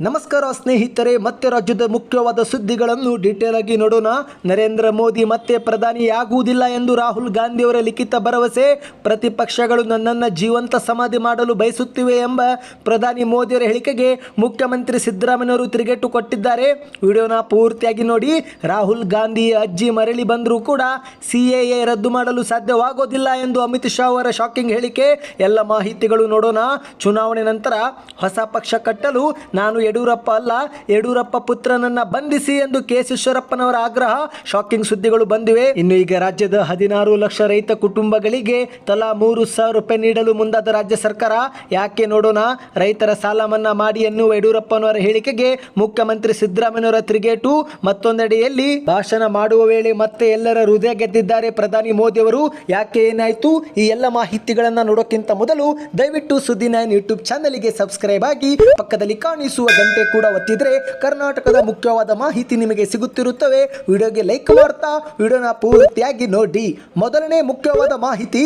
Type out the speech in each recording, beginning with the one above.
ನಮಸ್ಕಾರ ಸ್ನೇಹಿತರೆ, ಮತ್ತೆ ರಾಜ್ಯದ ಮುಖ್ಯವಾದ ಸುದ್ದಿಗಳನ್ನು ಡೀಟೇಲ್ ಆಗಿ ನೋಡೋಣ. ನರೇಂದ್ರ ಮೋದಿ ಮತ್ತೆ ಪ್ರಧಾನಿಯಾಗುವುದಿಲ್ಲ ಎಂದು ರಾಹುಲ್ ಗಾಂಧಿಯವರ ಲಿಖಿತ ಭರವಸೆ. ಪ್ರತಿಪಕ್ಷಗಳು ನನ್ನನ್ನು ಜೀವಂತ ಸಮಾಧಿ ಮಾಡಲು ಬಯಸುತ್ತಿವೆ ಎಂಬ ಪ್ರಧಾನಿ ಮೋದಿಯವರ ಹೇಳಿಕೆಗೆ ಮುಖ್ಯಮಂತ್ರಿ ಸಿದ್ದರಾಮಯ್ಯವರು ತಿರುಗೇಟು ಕೊಟ್ಟಿದ್ದಾರೆ. ವಿಡಿಯೋನ ಪೂರ್ತಿಯಾಗಿ ನೋಡಿ. ರಾಹುಲ್ ಗಾಂಧಿ ಅಜ್ಜಿ ಮರಳಿ ಬಂದರೂ ಕೂಡ ಸಿ ರದ್ದು ಮಾಡಲು ಸಾಧ್ಯವಾಗೋದಿಲ್ಲ ಎಂದು ಅಮಿತ್ ಶಾ ಅವರ ಶಾಕಿಂಗ್ ಹೇಳಿಕೆ. ಎಲ್ಲ ಮಾಹಿತಿಗಳು ನೋಡೋಣ. ಚುನಾವಣೆ ನಂತರ ಹೊಸ ಪಕ್ಷ ಕಟ್ಟಲು ನಾನು ಯಡಿಯೂರಪ್ಪ ಅಲ್ಲ. ಯಡಿಯೂರಪ್ಪ ಪುತ್ರನನ್ನ ಬಂಧಿಸಿ ಎಂದು ಈಶ್ವರಪ್ಪನವರ ಆಗ್ರಹ. ಶಾಕಿಂಗ್ ಸುದ್ದಿಗಳು ಬಂದಿವೆ. ಇನ್ನು ಈಗ ರಾಜ್ಯದ ಹದಿನಾರು ಲಕ್ಷ ರೈತ ಕುಟುಂಬಗಳಿಗೆ ತಲಾ ಮೂರು ಸಾವಿರ ರೂಪಾಯಿ ನೀಡಲು ಮುಂದಾದ ರಾಜ್ಯ ಸರ್ಕಾರ. ಯಾಕೆ ನೋಡೋಣ. ರೈತರ ಸಾಲ ಮನ್ನಾ ಮಾಡಿ ಎನ್ನುವ ಯಡಿಯೂರಪ್ಪನವರ ಹೇಳಿಕೆಗೆ ಮುಖ್ಯಮಂತ್ರಿ ಸಿದ್ದರಾಮಯ್ಯವರ ತಿರುಗೇಟು. ಮತ್ತೊಂದೆಡೆಯಲ್ಲಿ ಭಾಷಣ ಮಾಡುವ ವೇಳೆ ಮತ್ತೆ ಎಲ್ಲರ ಹೃದಯ ಗೆದ್ದಿದ್ದಾರೆ ಪ್ರಧಾನಿ ಮೋದಿ ಅವರು. ಯಾಕೆ ಏನಾಯ್ತು? ಈ ಎಲ್ಲ ಮಾಹಿತಿಗಳನ್ನ ನೋಡೋಕ್ಕಿಂತ ಮೊದಲು ದಯವಿಟ್ಟು ಸುದ್ದಿ ನೈನ್ ಯೂಟ್ಯೂಬ್ ಚಾನಲ್ಗೆ ಸಬ್ಸ್ಕ್ರೈಬ್ ಆಗಿ ಪಕ್ಕದಲ್ಲಿ ಕಾಣಿಸುವ ಗಂಟೆ ಕೂಡ ಒತ್ತಿದ್ರೆ ಕರ್ನಾಟಕದ ಮುಖ್ಯವಾದ ಮಾಹಿತಿ ನಿಮಗೆ ಸಿಗುತ್ತಿರುತ್ತವೆ. ವಿಡಿಯೋಗೆ ಲೈಕ್ ಮಾಡ್ತಾ, ವಿಡಿಯೋನ ಪೂರ್ತಿಯಾಗಿ ನೋಡಿ. ಮೊದಲನೇ ಮುಖ್ಯವಾದ ಮಾಹಿತಿ,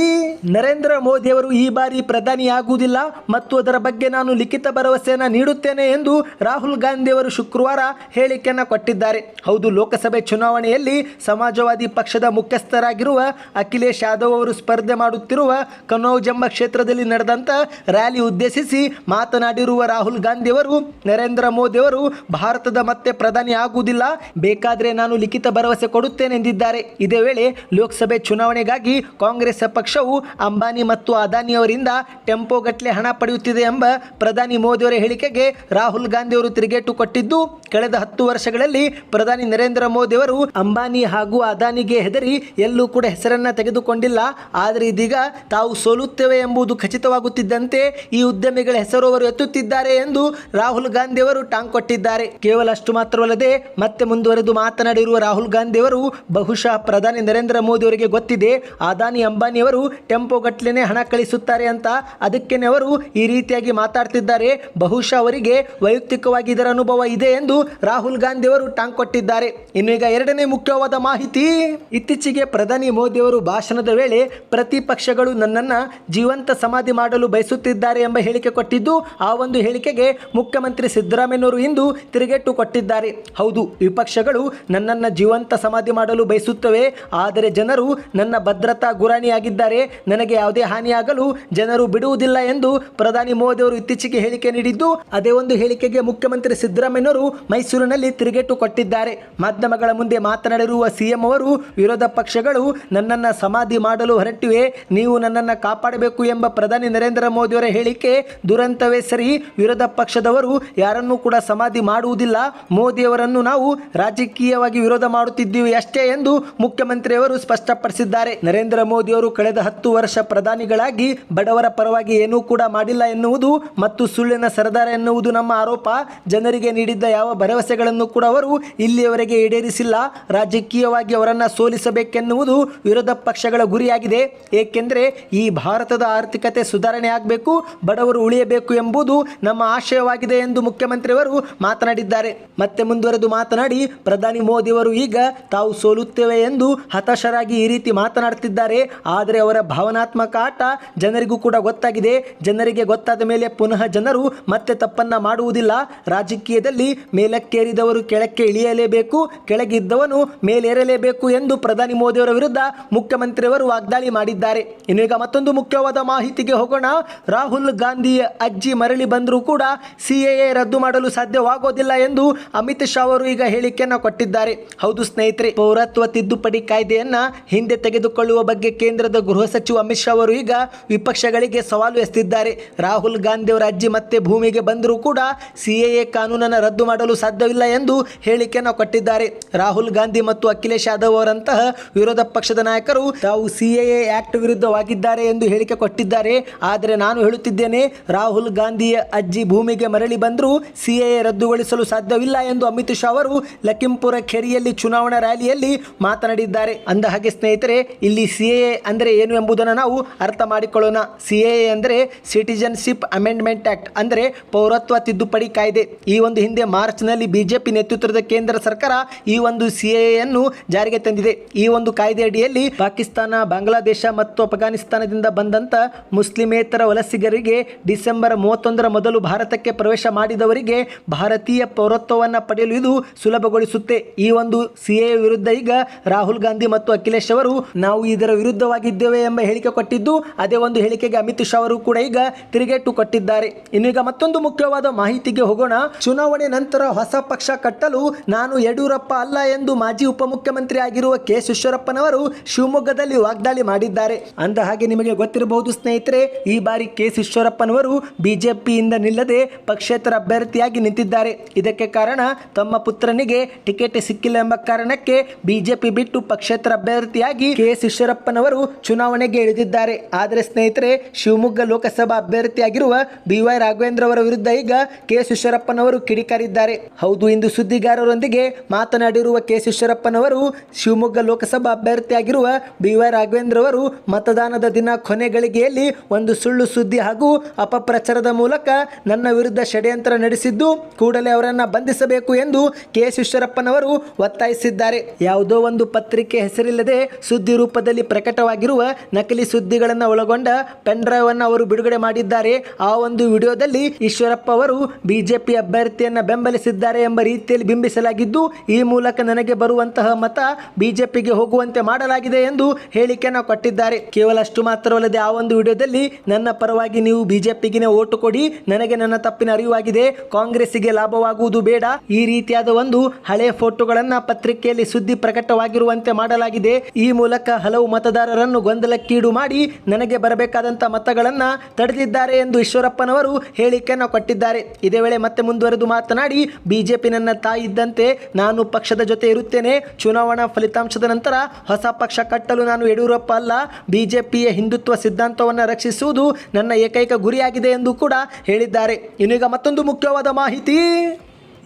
ನರೇಂದ್ರ ಮೋದಿ ಅವರು ಈ ಬಾರಿ ಪ್ರಧಾನಿ ಆಗುವುದಿಲ್ಲ ಮತ್ತು ಅದರ ಬಗ್ಗೆ ನಾನು ಲಿಖಿತ ಭರವಸೆಯನ್ನು ನೀಡುತ್ತೇನೆ ಎಂದು ರಾಹುಲ್ ಗಾಂಧಿ ಅವರು ಶುಕ್ರವಾರ ಹೇಳಿಕೆಯನ್ನು ಕೊಟ್ಟಿದ್ದಾರೆ. ಹೌದು, ಲೋಕಸಭೆ ಚುನಾವಣೆಯಲ್ಲಿ ಸಮಾಜವಾದಿ ಪಕ್ಷದ ಮುಖ್ಯಸ್ಥರಾಗಿರುವ ಅಖಿಲೇಶ್ ಯಾದವ್ ಅವರು ಸ್ಪರ್ಧೆ ಮಾಡುತ್ತಿರುವ ಕನೌಜ್ ಕ್ಷೇತ್ರದಲ್ಲಿ ನಡೆದಂತ ರ್ಯಾಲಿ ಉದ್ದೇಶಿಸಿ ಮಾತನಾಡಿರುವ ರಾಹುಲ್ ಗಾಂಧಿ ಅವರು ನರೇಂದ್ರ ಮೋದಿ ಅವರು ಭಾರತದ ಮತ್ತೆ ಪ್ರಧಾನಿ ಆಗುವುದಿಲ್ಲ. ಬೇಕಾದರೆ ನಾನು ಲಿಖಿತ ಭರವಸೆ ಕೊಡುತ್ತೇನೆ ಎಂದಿದ್ದಾರೆ. ಇದೇ ವೇಳೆ ಲೋಕಸಭೆ ಚುನಾವಣೆಗಾಗಿ ಕಾಂಗ್ರೆಸ್ ಪಕ್ಷವು ಅಂಬಾನಿ ಮತ್ತು ಅದಾನಿ ಅವರಿಂದ ಟೆಂಪೋ ಗಟ್ಟಲೆ ಹಣ ಪಡೆಯುತ್ತಿದೆ ಎಂಬ ಪ್ರಧಾನಿ ಮೋದಿ ಅವರ ಹೇಳಿಕೆಗೆ ರಾಹುಲ್ ಗಾಂಧಿ ಅವರು ತಿರುಗೇಟು ಕೊಟ್ಟಿದ್ದು. ಕಳೆದ ಹತ್ತು ವರ್ಷಗಳಲ್ಲಿ ಪ್ರಧಾನಿ ನರೇಂದ್ರ ಮೋದಿ ಅವರು ಅಂಬಾನಿ ಹಾಗೂ ಅದಾನಿಗೆ ಹೆದರಿ ಎಲ್ಲೂ ಕೂಡ ಹೆಸರನ್ನ ತೆಗೆದುಕೊಂಡಿಲ್ಲ. ಆದರೆ ಇದೀಗ ತಾವು ಸೋಲುತ್ತೇವೆ ಎಂಬುದು ಖಚಿತವಾಗುತ್ತಿದ್ದಂತೆ ಈ ಉದ್ಯಮಿಗಳ ಹೆಸರು ಅವರು ಎತ್ತುತ್ತಿದ್ದಾರೆ ಎಂದು ರಾಹುಲ್ ಗಾಂಧಿ ಅವರು ಟಾಂಗ್ ಕೊಟ್ಟಿದ್ದಾರೆ. ಕೇವಲ ಅಷ್ಟು ಮಾತ್ರವಲ್ಲದೆ ಮತ್ತೆ ಮುಂದುವರೆದು ಮಾತನಾಡಿರುವ ರಾಹುಲ್ ಗಾಂಧಿ ಅವರು ಬಹುಶಃ ಪ್ರಧಾನಿ ನರೇಂದ್ರ ಮೋದಿ ಅವರಿಗೆ ಗೊತ್ತಿದೆ. ಅದಾನಿ ಅಂಬಾನಿ ಅವರು ಟೆಂಪೋ ಗಟ್ಲೆನೆ ಹಣ ಕಳಿಸುತ್ತಾರೆ ಅಂತ ಅದಕ್ಕೇನೆ ಅವರು ಈ ರೀತಿಯಾಗಿ ಮಾತಾಡ್ತಿದ್ದಾರೆ. ಬಹುಶಃ ಅವರಿಗೆ ವೈಯಕ್ತಿಕವಾಗಿ ಇದರ ಅನುಭವ ಇದೆ ಎಂದು ರಾಹುಲ್ ಗಾಂಧಿ ಅವರು ಟಾಂಗ್ ಕೊಟ್ಟಿದ್ದಾರೆ. ಇನ್ನು ಈಗ ಎರಡನೇ ಮುಖ್ಯವಾದ ಮಾಹಿತಿ, ಇತ್ತೀಚೆಗೆ ಪ್ರಧಾನಿ ಮೋದಿ ಅವರು ಭಾಷಣದ ವೇಳೆ ಪ್ರತಿಪಕ್ಷಗಳು ನನ್ನನ್ನ ಜೀವಂತ ಸಮಾಧಿ ಮಾಡಲು ಬಯಸುತ್ತಿದ್ದಾರೆ ಎಂಬ ಹೇಳಿಕೆ ಕೊಟ್ಟಿದ್ದು, ಆ ಒಂದು ಹೇಳಿಕೆಗೆ ಮುಖ್ಯಮಂತ್ರಿ ಸಿದ್ದರಾಮಯ್ಯನವರು ಇಂದು ತಿರುಗೇಟು ಕೊಟ್ಟಿದ್ದಾರೆ. ಹೌದು, ವಿಪಕ್ಷಗಳು ನನ್ನನ್ನು ಜೀವಂತ ಸಮಾಧಿ ಮಾಡಲು ಬಯಸುತ್ತವೆ, ಆದರೆ ಜನರು ನನ್ನ ಭದ್ರತಾ ಗುರಾಣಿಯಾಗಿದ್ದಾರೆ. ನನಗೆ ಯಾವುದೇ ಹಾನಿಯಾಗಲು ಜನರು ಬಿಡುವುದಿಲ್ಲ ಎಂದು ಪ್ರಧಾನಿ ಮೋದಿ ಅವರು ಇತ್ತೀಚೆಗೆ ಹೇಳಿಕೆ ನೀಡಿದ್ದು, ಅದೇ ಒಂದು ಹೇಳಿಕೆಗೆ ಮುಖ್ಯಮಂತ್ರಿ ಸಿದ್ದರಾಮಯ್ಯನವರು ಮೈಸೂರಿನಲ್ಲಿ ತಿರುಗೇಟು ಕೊಟ್ಟಿದ್ದಾರೆ. ಮಾಧ್ಯಮಗಳ ಮುಂದೆ ಮಾತನಾಡಿರುವ ಸಿಎಂ ಅವರು, ವಿರೋಧ ಪಕ್ಷಗಳು ನನ್ನನ್ನು ಸಮಾಧಿ ಮಾಡಲು ಹೊರಟಿವೆ, ನೀವು ನನ್ನನ್ನು ಕಾಪಾಡಬೇಕು ಎಂಬ ಪ್ರಧಾನಿ ನರೇಂದ್ರ ಮೋದಿಯವರ ಹೇಳಿಕೆ ದುರಂತವೇ ಸರಿ. ವಿರೋಧ ಪಕ್ಷದವರು ಯಾರನ್ನೂ ಕೂಡ ಸಮಾಧಿ ಮಾಡುವುದಿಲ್ಲ. ಮೋದಿಯವರನ್ನು ನಾವು ರಾಜಕೀಯವಾಗಿ ವಿರೋಧ ಮಾಡುತ್ತಿದ್ದೀವಿ ಅಷ್ಟೇ ಎಂದು ಮುಖ್ಯಮಂತ್ರಿಯವರು ಸ್ಪಷ್ಟಪಡಿಸಿದ್ದಾರೆ. ನರೇಂದ್ರ ಮೋದಿಯವರು ಕಳೆದ ಹತ್ತು ವರ್ಷ ಪ್ರಧಾನಿಗಳಾಗಿ ಬಡವರ ಪರವಾಗಿ ಏನೂ ಕೂಡ ಮಾಡಿಲ್ಲ ಎನ್ನುವುದು ಮತ್ತು ಸುಳ್ಳಿನ ಸರದಾರ ಎನ್ನುವುದು ನಮ್ಮ ಆರೋಪ. ಜನರಿಗೆ ನೀಡಿದ್ದ ಯಾವ ಭರವಸೆಗಳನ್ನು ಕೂಡ ಅವರು ಇಲ್ಲಿಯವರೆಗೆ ಈಡೇರಿಸಿಲ್ಲ. ರಾಜಕೀಯವಾಗಿ ಅವರನ್ನು ಸೋಲಿಸಬೇಕೆನ್ನುವುದು ವಿರೋಧ ಪಕ್ಷಗಳ ಗುರಿಯಾಗಿದೆ. ಏಕೆಂದರೆ ಈ ಭಾರತದ ಆರ್ಥಿಕತೆ ಸುಧಾರಣೆ ಆಗಬೇಕು, ಬಡವರು ಉಳಿಯಬೇಕು ಎಂಬುದು ನಮ್ಮ ಆಶಯವಾಗಿದೆ ಎಂದು ಮುಖ್ಯಮಂತ್ರಿಯವರು ಮಾತನಾಡಿದ್ದಾರೆ. ಮತ್ತೆ ಮುಂದುವರೆದು ಮಾತನಾಡಿ, ಪ್ರಧಾನಿ ಮೋದಿಯವರು ಈಗ ತಾವು ಸೋಲುತ್ತೇವೆ ಎಂದು ಹತಾಶರಾಗಿ ಈ ರೀತಿ ಮಾತನಾಡುತ್ತಿದ್ದಾರೆ. ಆದರೆ ಅವರ ಭಾವನಾತ್ಮಕ ಆಟ ಜನರಿಗೂ ಕೂಡ ಗೊತ್ತಾಗಿದೆ. ಜನರಿಗೆ ಗೊತ್ತಾದ ಮೇಲೆ ಪುನಃ ಜನರು ಮತ್ತೆ ತಪ್ಪನ್ನ ಮಾಡುವುದಿಲ್ಲ. ರಾಜಕೀಯದಲ್ಲಿ ಮೇಲಕ್ಕೇರಿದವರು ಕೆಳಕ್ಕೆ ಇಳಿಯಲೇಬೇಕು, ಕೆಳಗಿದ್ದವನು ಮೇಲೇರಲೇಬೇಕು ಎಂದು ಪ್ರಧಾನಿ ಮೋದಿಯವರ ವಿರುದ್ಧ ಮುಖ್ಯಮಂತ್ರಿಯವರು ವಾಗ್ದಾಳಿ ಮಾಡಿದ್ದಾರೆ. ಇನ್ನೀಗ ಮತ್ತೊಂದು ಮುಖ್ಯವಾದ ಮಾಹಿತಿಗೆ ಹೋಗೋಣ. ರಾಹುಲ್ ಗಾಂಧಿಯ ಅಜ್ಜಿ ಮರಳಿ ಬಂದರೂ ಕೂಡ ಸಿಎಎ ರದ್ದು ಮಾಡಲು ಸಾಧ್ಯವಾಗೋದಿಲ್ಲ ಎಂದು ಅಮಿತ್ ಶಾ ಅವರು ಈಗ ಹೇಳಿಕೆಯನ್ನು ಕೊಟ್ಟಿದ್ದಾರೆ. ಹೌದು ಸ್ನೇಹಿತರೆ, ಪೌರತ್ವ ತಿದ್ದುಪಡಿ ಕಾಯ್ದೆಯನ್ನ ಹಿಂದೆ ತೆಗೆದುಕೊಳ್ಳುವ ಬಗ್ಗೆ ಕೇಂದ್ರದ ಗೃಹ ಸಚಿವ ಅಮಿತ್ ಶಾ ಅವರು ಈಗ ವಿಪಕ್ಷಗಳಿಗೆ ಸವಾಲು ಎಸೆದಿದ್ದಾರೆ ರಾಹುಲ್ ಗಾಂಧಿ ಅವರ ಅಜ್ಜಿ ಮತ್ತೆ ಭೂಮಿಗೆ ಬಂದರೂ ಕೂಡ ಸಿಎಎ ಕಾನೂನನ್ನು ರದ್ದು ಮಾಡಲು ಸಾಧ್ಯವಿಲ್ಲ ಎಂದು ಹೇಳಿಕೆಯನ್ನು ಕೊಟ್ಟಿದ್ದಾರೆ. ರಾಹುಲ್ ಗಾಂಧಿ ಮತ್ತು ಅಖಿಲೇಶ್ ಯಾದವ್ ಅವರಂತಹ ವಿರೋಧ ಪಕ್ಷದ ನಾಯಕರು ತಾವು ಸಿಎಎ ಆಕ್ಟ್ ವಿರುದ್ಧವಾಗಿದ್ದಾರೆ ಎಂದು ಹೇಳಿಕೆ ಕೊಟ್ಟಿದ್ದಾರೆ. ಆದರೆ ನಾನು ಹೇಳುತ್ತಿದ್ದೇನೆ, ರಾಹುಲ್ ಗಾಂಧಿಯ ಅಜ್ಜಿ ಭೂಮಿಗೆ ಮರಳಿ ಬಂದರೂ ಸಿಎಎ ರದ್ದುಗೊಳಿಸಲು ಸಾಧ್ಯವಿಲ್ಲ ಎಂದು ಅಮಿತ್ ಶಾ ಅವರು ಲಖಿಂಪುರ ಖೆರಿಯಲ್ಲಿ ಚುನಾವಣಾ ರ್ಯಾಲಿಯಲ್ಲಿ ಮಾತನಾಡಿದ್ದಾರೆ. ಅಂದ ಹಾಗೆ ಸ್ನೇಹಿತರೆ, ಇಲ್ಲಿ ಸಿಎಎ ಅಂದರೆ ಏನು ಎಂಬುದನ್ನು ನಾವು ಅರ್ಥ ಮಾಡಿಕೊಳ್ಳೋಣ. ಸಿಎಎ ಅಂದರೆ ಸಿಟಿಜನ್ಶಿಪ್ ಅಮೆಂಡ್ಮೆಂಟ್ ಆಕ್ಟ್ ಅಂದರೆ ಪೌರತ್ವ ತಿದ್ದುಪಡಿ ಕಾಯ್ದೆ. ಈ ಒಂದು ಹಿಂದೆ ಮಾರ್ಚ್ನಲ್ಲಿ ಬಿಜೆಪಿ ನೇತೃತ್ವದ ಕೇಂದ್ರ ಸರ್ಕಾರ ಈ ಒಂದು ಸಿಎಎಯನ್ನು ಜಾರಿಗೆ ತಂದಿದೆ. ಈ ಒಂದು ಕಾಯ್ದೆ ಅಡಿಯಲ್ಲಿ ಪಾಕಿಸ್ತಾನ, ಬಾಂಗ್ಲಾದೇಶ ಮತ್ತು ಅಫ್ಘಾನಿಸ್ತಾನದಿಂದ ಬಂದಂತ ಮುಸ್ಲಿಮೇತರ ವಲಸಿಗರಿಗೆ ಡಿಸೆಂಬರ್ ಮೂವತ್ತೊಂದರ ಮೊದಲು ಭಾರತಕ್ಕೆ ಪ್ರವೇಶ ಮಾಡಿ ಮಾಡಿದವರಿಗೆ ಭಾರತೀಯ ಪೌರತ್ವವನ್ನು ಪಡೆಯಲು ಇದು ಸುಲಭಗೊಳಿಸುತ್ತೆ. ಈ ಒಂದು ಸಿಎ ವಿರುದ್ಧ ಈಗ ರಾಹುಲ್ ಗಾಂಧಿ ಮತ್ತು ಅಖಿಲೇಶ್ ಅವರು ನಾವು ಇದರ ವಿರುದ್ಧವಾಗಿದ್ದೇವೆ ಎಂಬ ಹೇಳಿಕೆ ಕೊಟ್ಟಿದ್ದು, ಅದೇ ಒಂದು ಹೇಳಿಕೆಗೆ ಅಮಿತ್ ಶಾ ಅವರು ಕೂಡ ಈಗ ತಿರುಗೇಟು ಕೊಟ್ಟಿದ್ದಾರೆ. ಇನ್ನೀಗ ಮತ್ತೊಂದು ಮುಖ್ಯವಾದ ಮಾಹಿತಿಗೆ ಹೋಗೋಣ. ಚುನಾವಣೆ ನಂತರ ಹೊಸ ಪಕ್ಷ ಕಟ್ಟಲು ನಾನು ಯಡಿಯೂರಪ್ಪ ಅಲ್ಲ ಎಂದು ಮಾಜಿ ಉಪಮುಖ್ಯಮಂತ್ರಿ ಆಗಿರುವ ಕೆ. ಈಶ್ವರಪ್ಪನವರು ಶಿವಮೊಗ್ಗದಲ್ಲಿ ವಾಗ್ದಾಳಿ ಮಾಡಿದ್ದಾರೆ. ಅಂದ ಹಾಗೆ ನಿಮಗೆ ಗೊತ್ತಿರಬಹುದು ಸ್ನೇಹಿತರೆ, ಈ ಬಾರಿ ಕೆ. ಈಶ್ವರಪ್ಪನವರು ಬಿಜೆಪಿಯಿಂದ ನಿಲ್ಲದೆ ಪಕ್ಷೇತರ ಅಭ್ಯರ್ಥಿಯಾಗಿ ನಿಂತಿದ್ದಾರೆ. ಇದಕ್ಕೆ ಕಾರಣ ತಮ್ಮ ಪುತ್ರನಿಗೆ ಟಿಕೆಟ್ ಸಿಕ್ಕಿಲ್ಲ ಎಂಬ ಕಾರಣಕ್ಕೆ ಬಿಜೆಪಿ ಬಿಟ್ಟು ಪಕ್ಷೇತರ ಅಭ್ಯರ್ಥಿಯಾಗಿ ಕೆ ಎಸ್ ಈಶ್ವರಪ್ಪನವರು ಚುನಾವಣೆಗೆ ಇಳಿದಿದ್ದಾರೆ. ಆದರೆ ಸ್ನೇಹಿತರೆ, ಶಿವಮೊಗ್ಗ ಲೋಕಸಭಾ ಅಭ್ಯರ್ಥಿಯಾಗಿರುವ ಬಿ ವೈ ರಾಘವೇಂದ್ರ ಅವರ ವಿರುದ್ಧ ಈಗ ಕೆ ಎಸ್ ಈಶ್ವರಪ್ಪನವರು ಕಿಡಿಕಾರಿದ್ದಾರೆ. ಹೌದು, ಇಂದು ಸುದ್ದಿಗಾರರೊಂದಿಗೆ ಮಾತನಾಡಿರುವ ಕೆ ಎಸ್ ಈಶ್ವರಪ್ಪನವರು ಶಿವಮೊಗ್ಗ ಲೋಕಸಭಾ ಅಭ್ಯರ್ಥಿಯಾಗಿರುವ ಬಿ ವೈ ರಾಘವೇಂದ್ರ ಅವರು ಮತದಾನದ ದಿನ ಕೊನೆ ಗಳಿಗೆಯಲ್ಲಿ ಒಂದು ಸುಳ್ಳು ಸುದ್ದಿ ಹಾಗೂ ಅಪಪ್ರಚಾರದ ಮೂಲಕ ನನ್ನ ವಿರುದ್ಧ ಷಡ್ಯಂತ್ರ ನಡೆಸಿದ್ದು ಕೂಡಲೇ ಅವರನ್ನು ಬಂಧಿಸಬೇಕು ಎಂದು ಕೆ ಈಶ್ವರಪ್ಪನವರು ಒತ್ತಾಯಿಸಿದ್ದಾರೆ. ಯಾವುದೋ ಒಂದು ಪತ್ರಿಕೆ ಹೆಸರಿಲ್ಲದೆ ಸುದ್ದಿ ರೂಪದಲ್ಲಿ ಪ್ರಕಟವಾಗಿರುವ ನಕಲಿ ಸುದ್ದಿಗಳನ್ನು ಒಳಗೊಂಡ ಪೆನ್ ಡ್ರೈವ್ ಅನ್ನು ಅವರು ಬಿಡುಗಡೆ ಮಾಡಿದ್ದಾರೆ. ಆ ಒಂದು ವಿಡಿಯೋದಲ್ಲಿ ಈಶ್ವರಪ್ಪ ಅವರು ಬಿಜೆಪಿ ಅಭ್ಯರ್ಥಿಯನ್ನು ಬೆಂಬಲಿಸಿದ್ದಾರೆ ಎಂಬ ರೀತಿಯಲ್ಲಿ ಬಿಂಬಿಸಲಾಗಿದ್ದು, ಈ ಮೂಲಕ ನನಗೆ ಬರುವಂತಹ ಮತ ಬಿಜೆಪಿಗೆ ಹೋಗುವಂತೆ ಮಾಡಲಾಗಿದೆ ಎಂದು ಹೇಳಿಕೆಯನ್ನು ಕೊಟ್ಟಿದ್ದಾರೆ. ಕೇವಲ ಅಷ್ಟು ಮಾತ್ರವಲ್ಲದೆ ಆ ಒಂದು ವಿಡಿಯೋದಲ್ಲಿ ನನ್ನ ಪರವಾಗಿ ನೀವು ಬಿಜೆಪಿಗೆ ಓಟು ಕೊಡಿ, ನನಗೆ ನನ್ನ ತಪ್ಪಿನ ಅರಿವಾಗಿದೆ. ಕಾಂಗ್ರೆಸ್ಸಿಗೆ ಲಾಭವಾಗುವುದು ಬೇಡ. ಈ ರೀತಿಯಾದ ಒಂದು ಹಳೆ ಫೋಟೋಗಳನ್ನ ಪತ್ರಿಕೆಯಲ್ಲಿ ಸುದ್ದಿ ಪ್ರಕಟವಾಗಿರುವಂತೆ ಮಾಡಲಾಗಿದೆ. ಈ ಮೂಲಕ ಹಲವು ಮತದಾರರನ್ನು ಗೊಂದಲಕ್ಕೀಡು ಮಾಡಿ ನನಗೆ ಬರಬೇಕಾದಂತಹ ಮತಗಳನ್ನ ತಡೆದಿದ್ದಾರೆ ಎಂದು ಈಶ್ವರಪ್ಪನವರು ಹೇಳಿಕೆಯನ್ನು ಕೊಟ್ಟಿದ್ದಾರೆ. ಇದೇ ವೇಳೆ ಮತ್ತೆ ಮುಂದುವರೆದು ಮಾತನಾಡಿ, ಬಿಜೆಪಿ ನನ್ನ ತಾಯಿ ಇದ್ದಂತೆ ನಾನು ಪಕ್ಷದ ಜೊತೆ ಇರುತ್ತೇನೆ. ಚುನಾವಣಾ ಫಲಿತಾಂಶದ ನಂತರ ಹೊಸ ಪಕ್ಷ ಕಟ್ಟಲು ನಾನು ಯಡಿಯೂರಪ್ಪ ಅಲ್ಲ. ಬಿಜೆಪಿಯ ಹಿಂದುತ್ವ ಸಿದ್ಧಾಂತವನ್ನು ರಕ್ಷಿಸುವುದು ನನ್ನ ಏಕೈಕ ಗುರಿಯಾಗಿದೆ ಎಂದು ಕೂಡ ಹೇಳಿದ್ದಾರೆ. ಇನ್ನೀಗ ಮತ್ತೊಂದು ಮುಖ್ಯವಾದ ಮಾಹಿತಿ.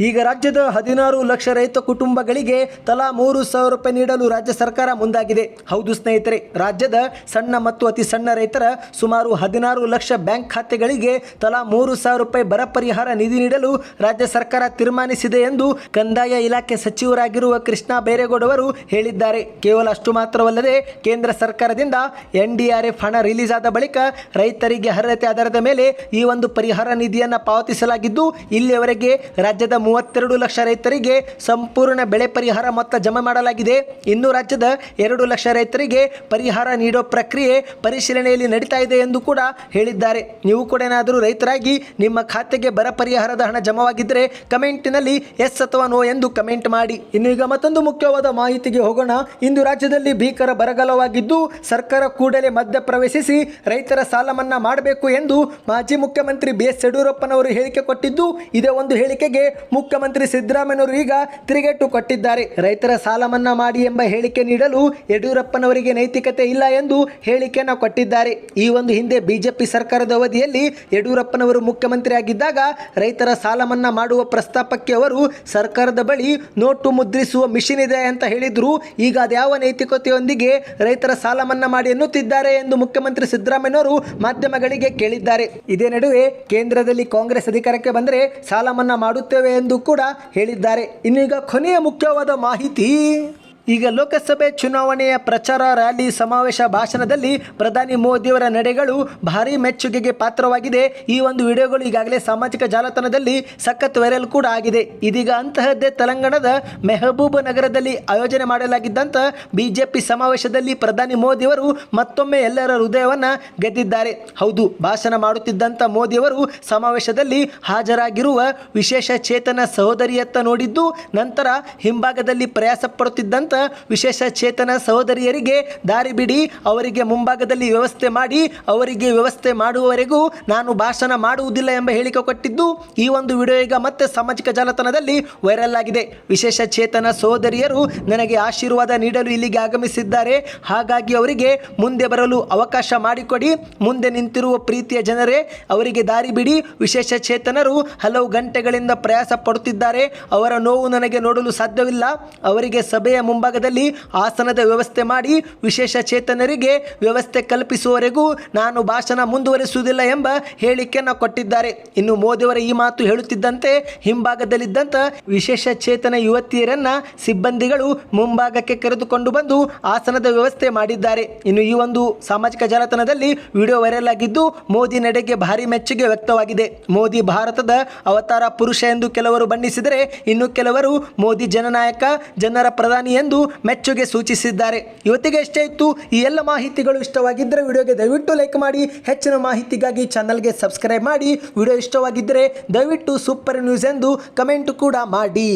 ಈಗ ರಾಜ್ಯದ ಹದಿನಾರು ಲಕ್ಷ ರೈತ ಕುಟುಂಬಗಳಿಗೆ ತಲಾ ಮೂರು ಸಾವಿರ ರೂಪಾಯಿ ನೀಡಲು ರಾಜ್ಯ ಸರ್ಕಾರ ಮುಂದಾಗಿದೆ. ಹೌದು ಸ್ನೇಹಿತರೆ, ರಾಜ್ಯದ ಸಣ್ಣ ಮತ್ತು ಅತಿ ಸಣ್ಣ ರೈತರ ಸುಮಾರು ಹದಿನಾರು ಲಕ್ಷ ಬ್ಯಾಂಕ್ ಖಾತೆಗಳಿಗೆ ತಲಾ ಮೂರು ಸಾವಿರ ರೂಪಾಯಿ ಬರ ಪರಿಹಾರ ನಿಧಿ ನೀಡಲು ರಾಜ್ಯ ಸರ್ಕಾರ ತೀರ್ಮಾನಿಸಿದೆ ಎಂದು ಕಂದಾಯ ಇಲಾಖೆ ಸಚಿವರಾಗಿರುವ ಕೃಷ್ಣ ಬೈರೇಗೌಡ ಅವರು ಹೇಳಿದ್ದಾರೆ. ಕೇವಲ ಅಷ್ಟು ಮಾತ್ರವಲ್ಲದೆ ಕೇಂದ್ರ ಸರ್ಕಾರದಿಂದ ಎನ್ ಡಿ ಆರ್ ಎಫ್ ಹಣ ರಿಲೀಸ್ ಆದ ಬಳಿಕ ರೈತರಿಗೆ ಅರ್ಹತೆ ಆಧಾರದ ಮೇಲೆ ಈ ಒಂದು ಪರಿಹಾರ ನಿಧಿಯನ್ನು ಪಾವತಿಸಲಾಗಿದ್ದು, ಇಲ್ಲಿಯವರೆಗೆ ರಾಜ್ಯದ ಮೂವತ್ತೆರಡು ಲಕ್ಷ ರೈತರಿಗೆ ಸಂಪೂರ್ಣ ಬೆಳೆ ಪರಿಹಾರ ಮೊತ್ತ ಜಮಾ ಮಾಡಲಾಗಿದೆ. ಇನ್ನು ರಾಜ್ಯದ ಎರಡು ಲಕ್ಷ ರೈತರಿಗೆ ಪರಿಹಾರ ನೀಡೋ ಪ್ರಕ್ರಿಯೆ ಪರಿಶೀಲನೆಯಲ್ಲಿ ನಡೀತಾ ಇದೆ ಎಂದು ಕೂಡ ಹೇಳಿದ್ದಾರೆ. ನೀವು ಕೂಡ ಏನಾದರೂ ರೈತರಾಗಿ ನಿಮ್ಮ ಖಾತೆಗೆ ಬರ ಪರಿಹಾರದ ಹಣ ಜಮವಾಗಿದ್ದರೆ ಕಮೆಂಟಿನಲ್ಲಿ ಎಸ್ ಅಥವಾ ನೋ ಎಂದು ಕಮೆಂಟ್ ಮಾಡಿ. ಇನ್ನು ಈಗ ಮತ್ತೊಂದು ಮುಖ್ಯವಾದ ಮಾಹಿತಿಗೆ ಹೋಗೋಣ. ಇಂದು ರಾಜ್ಯದಲ್ಲಿ ಭೀಕರ ಬರಗಾಲವಾಗಿದ್ದು ಸರ್ಕಾರ ಕೂಡಲೇ ಮಧ್ಯ ಪ್ರವೇಶಿಸಿ ರೈತರ ಸಾಲ ಮನ್ನಾ ಮಾಡಬೇಕು ಎಂದು ಮಾಜಿ ಮುಖ್ಯಮಂತ್ರಿ ಬಿ ಎಸ್ ಯಡಿಯೂರಪ್ಪನವರು ಹೇಳಿಕೆ ಕೊಟ್ಟಿದ್ದು ಇದೇ ಒಂದು ಹೇಳಿಕೆಗೆ ಮುಖ್ಯಮಂತ್ರಿ ಸಿದ್ದರಾಮಯ್ಯವರು ಈಗ ತಿರುಗೇಟು ಕೊಟ್ಟಿದ್ದಾರೆ. ರೈತರ ಸಾಲ ಮನ್ನಾ ಮಾಡಿ ಎಂಬ ಹೇಳಿಕೆ ನೀಡಲು ಯಡಿಯೂರಪ್ಪನವರಿಗೆ ನೈತಿಕತೆ ಇಲ್ಲ ಎಂದು ಹೇಳಿಕೆಯನ್ನು ಕೊಟ್ಟಿದ್ದಾರೆ. ಈ ಒಂದು ಹಿಂದೆ ಬಿಜೆಪಿ ಸರ್ಕಾರದ ಅವಧಿಯಲ್ಲಿ ಯಡಿಯೂರಪ್ಪನವರು ಮುಖ್ಯಮಂತ್ರಿ ಆಗಿದ್ದಾಗ ರೈತರ ಸಾಲ ಮನ್ನಾ ಮಾಡುವ ಪ್ರಸ್ತಾಪಕ್ಕೆ ಅವರು ಸರ್ಕಾರದ ಬಳಿ ನೋಟು ಮುದ್ರಿಸುವ ಮಿಷಿನ್ ಇದೆ ಅಂತ ಹೇಳಿದ್ರು. ಈಗ ಅದ್ಯಾವ ನೈತಿಕತೆಯೊಂದಿಗೆ ರೈತರ ಸಾಲ ಮನ್ನಾ ಮಾಡಿ ಎನ್ನುತ್ತಿದ್ದಾರೆ ಎಂದು ಮುಖ್ಯಮಂತ್ರಿ ಸಿದ್ದರಾಮಯ್ಯವರು ಮಾಧ್ಯಮಗಳಿಗೆ ಕೇಳಿದ್ದಾರೆ. ಇದೇ ನಡುವೆ ಕೇಂದ್ರದಲ್ಲಿ ಕಾಂಗ್ರೆಸ್ ಅಧಿಕಾರಕ್ಕೆ ಬಂದರೆ ಸಾಲ ಮನ್ನಾ ಮಾಡುತ್ತೇವೆ ಎಂದು ಕೂಡ ಹೇಳಿದ್ದಾರೆ. ಇನ್ನೀಗ ಕೊನೆಯ ಮುಖ್ಯವಾದ ಮಾಹಿತಿ. ಈಗ ಲೋಕಸಭೆ ಚುನಾವಣೆಯ ಪ್ರಚಾರ ರ್ಯಾಲಿ ಸಮಾವೇಶ ಭಾಷಣದಲ್ಲಿ ಪ್ರಧಾನಿ ಮೋದಿಯವರ ನಡೆಗಳು ಭಾರೀ ಮೆಚ್ಚುಗೆಗೆ ಪಾತ್ರವಾಗಿದೆ. ಈ ಒಂದು ವಿಡಿಯೋಗಳು ಈಗಾಗಲೇ ಸಾಮಾಜಿಕ ಜಾಲತಾಣದಲ್ಲಿ ಸಖತ್ ವೈರಲ್ ಕೂಡ ಆಗಿದೆ. ಇದೀಗ ಅಂತಹದ್ದೇ ತೆಲಂಗಾಣದ ಮೆಹಬೂಬ್ ನಗರದಲ್ಲಿ ಆಯೋಜನೆ ಮಾಡಲಾಗಿದ್ದಂಥ ಬಿಜೆಪಿ ಸಮಾವೇಶದಲ್ಲಿ ಪ್ರಧಾನಿ ಮೋದಿಯವರು ಮತ್ತೊಮ್ಮೆ ಎಲ್ಲರ ಹೃದಯವನ್ನು ಗೆದ್ದಿದ್ದಾರೆ. ಹೌದು, ಭಾಷಣ ಮಾಡುತ್ತಿದ್ದಂಥ ಮೋದಿಯವರು ಸಮಾವೇಶದಲ್ಲಿ ಹಾಜರಾಗಿರುವ ವಿಶೇಷ ಚೇತನ ಸಹೋದರಿಯತ್ತ ನೋಡಿದ್ದು, ನಂತರ ಹಿಂಭಾಗದಲ್ಲಿ ಪ್ರಯಾಸ ಪಡುತ್ತಿದ್ದಂಥ ವಿಶೇಷ ಚೇತನ ಸಹೋದರಿಯರಿಗೆ ದಾರಿ ಬಿಡಿ, ಅವರಿಗೆ ಮುಂಭಾಗದಲ್ಲಿ ವ್ಯವಸ್ಥೆ ಮಾಡಿ, ಅವರಿಗೆ ವ್ಯವಸ್ಥೆ ಮಾಡುವವರೆಗೂ ನಾನು ಭಾಷಣ ಮಾಡುವುದಿಲ್ಲ ಎಂಬ ಹೇಳಿಕೆ ಕೊಟ್ಟಿದ್ದು, ಈ ಒಂದು ವಿಡಿಯೋ ಈಗ ಮತ್ತೆ ಸಾಮಾಜಿಕ ಜಾಲತಾಣದಲ್ಲಿ ವೈರಲ್ ಆಗಿದೆ. ವಿಶೇಷ ಚೇತನ ಸಹೋದರಿಯರು ನನಗೆ ಆಶೀರ್ವಾದ ನೀಡಲು ಇಲ್ಲಿಗೆ ಆಗಮಿಸಿದ್ದಾರೆ. ಹಾಗಾಗಿ ಅವರಿಗೆ ಮುಂದೆ ಬರಲು ಅವಕಾಶ ಮಾಡಿಕೊಡಿ. ಮುಂದೆ ನಿಂತಿರುವ ಪ್ರೀತಿಯ ಜನರೇ, ಅವರಿಗೆ ದಾರಿ ಬಿಡಿ. ವಿಶೇಷ ಚೇತನರು ಹಲವು ಗಂಟೆಗಳಿಂದ ಪ್ರಯಾಸ ಪಡುತ್ತಿದ್ದಾರೆ. ಅವರ ನೋವು ನನಗೆ ನೋಡಲು ಸಾಧ್ಯವಿಲ್ಲ. ಅವರಿಗೆ ಸಭೆಯ ಮುಂಭಾಗ ಮುಂಭಾಗದಲ್ಲಿ ಆಸನದ ವ್ಯವಸ್ಥೆ ಮಾಡಿ ವಿಶೇಷ ಚೇತನರಿಗೆ ವ್ಯವಸ್ಥೆ ಕಲ್ಪಿಸುವವರೆಗೂ ನಾನು ಭಾಷಣ ಮುಂದುವರಿಸುವುದಿಲ್ಲ ಎಂಬ ಹೇಳಿಕೆಯನ್ನು ಕೊಟ್ಟಿದ್ದಾರೆ. ಇನ್ನು ಮೋದಿಯವರ ಈ ಮಾತು ಹೇಳುತ್ತಿದ್ದಂತೆ ಹಿಂಭಾಗದಲ್ಲಿದ್ದಂಥ ವಿಶೇಷ ಚೇತನ ಯುವತಿಯರನ್ನ ಸಿಬ್ಬಂದಿಗಳು ಮುಂಭಾಗಕ್ಕೆ ಕರೆದುಕೊಂಡು ಬಂದು ಆಸನದ ವ್ಯವಸ್ಥೆ ಮಾಡಿದ್ದಾರೆ. ಇನ್ನು ಈ ಒಂದು ಸಾಮಾಜಿಕ ಜಾಲತಾಣದಲ್ಲಿ ವಿಡಿಯೋ ವೈರಲ್ ಆಗಿದ್ದು ಮೋದಿ ನಡೆಗೆ ಭಾರಿ ಮೆಚ್ಚುಗೆ ವ್ಯಕ್ತವಾಗಿದೆ. ಮೋದಿ ಭಾರತದ ಅವತಾರ ಪುರುಷ ಎಂದು ಕೆಲವರು ಬಣ್ಣಿಸಿದರೆ ಇನ್ನು ಕೆಲವರು ಮೋದಿ ಜನನಾಯಕ, ಜನರ ಪ್ರಧಾನಿ ಎಂದು ಮೆಚ್ಚುಗೆ ಸೂಚಿಸಿದ್ದಾರೆ. ಇವತ್ತಿಗೆ ಎಷ್ಟೇ ಇತ್ತು, ಈ ಎಲ್ಲ ಮಾಹಿತಿಗಳು ಇಷ್ಟವಾಗಿದ್ದರೆ ವಿಡಿಯೋಗೆ ದಯವಿಟ್ಟು ಲೈಕ್ ಮಾಡಿ, ಹೆಚ್ಚಿನ ಮಾಹಿತಿಗಾಗಿ ಚಾನಲ್ಗೆ ಸಬ್ಸ್ಕ್ರೈಬ್ ಮಾಡಿ. ವಿಡಿಯೋ ಇಷ್ಟವಾಗಿದ್ದರೆ ದಯವಿಟ್ಟು ಸೂಪರ್ ನ್ಯೂಸ್ ಎಂದು ಕಮೆಂಟ್ ಕೂಡ ಮಾಡಿ.